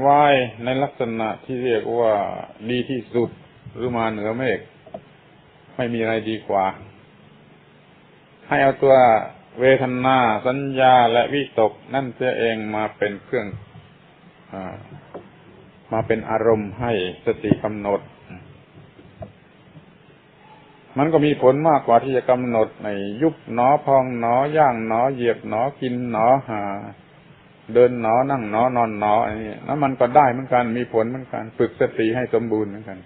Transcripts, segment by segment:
ไว้ในลักษณะที่เรียกว่าดีที่สุดหรือมาเหนือเมฆไม่มีอะไรดีกว่า ให้เอาตัวเวทนา สัญญาและวิตก นั่นเสียเองมาเป็นเครื่องอมาเป็นอารมณ์ให้สติกำหนด มันก็มีผลมากกว่าที่จะกำหนดในยุบหนอพองหนอย่างหนอเหยียบหนอกินหนอหา เดินหนอนั่งหนอนอนหนออันนี้แล้วมันก็ได้เหมือนกันมีผลเหมือนกันฝึกสติให้สมบูรณ์เหมือนกัน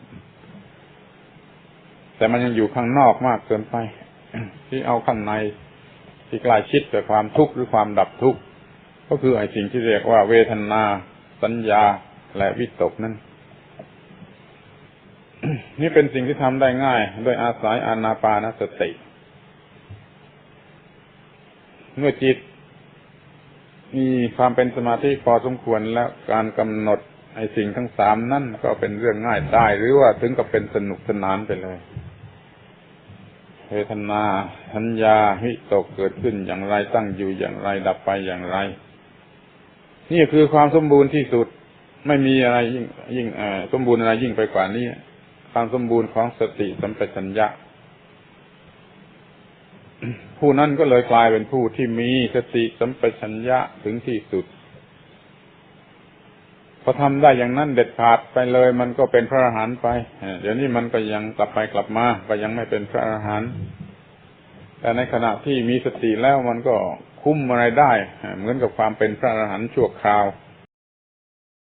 แต่มันยังอยู่ข้างนอกมากเกินไป ที่เอาข้างในที่ใกล้ชิดกับความทุกข์หรือความดับทุกข์ก็คือไอ้สิ่งที่เรียกว่าเวทนา สัญญาและวิตกนั้นนี่เป็นสิ่งที่ทำได้ง่ายโดยอาศัยอานาปานสติ เมื่อจิต มีความเป็นสมาธิพอสมควรแล้วการกำหนดไอ้สิ่งทั้งสามนั่นก็เป็นเรื่องง่ายได้หรือว่าถึงกับเป็นสนุกสนานไปเลยเวทนาสัญญาวิตกเกิดขึ้นอย่างไรตั้งอยู่อย่างไรดับไปอย่างไร นี่คือความสมบูรณ์ที่สุดไม่มีอะไรยิ่งยิ่งสมบูรณ์อะไรยิ่งไปกว่านี้ ความสมบูรณ์ของสติสัมปชัญญะ ผู้นั้นก็เลยกลายเป็นผู้ที่มีสติสัมปชัญญะถึงที่สุด พอทำได้อย่างนั้นเด็ดขาดไปเลยมันก็เป็นพระอรหันต์ไปเดี๋ยวนี้มันก็ยังกลับไปกลับมาก็ยังไม่เป็นพระอรหันต์แต่ในขณะที่มีสติแล้วมันก็คุ้มอะไรได้ เหมือนกับความเป็นพระอรหันต์ชั่วคราว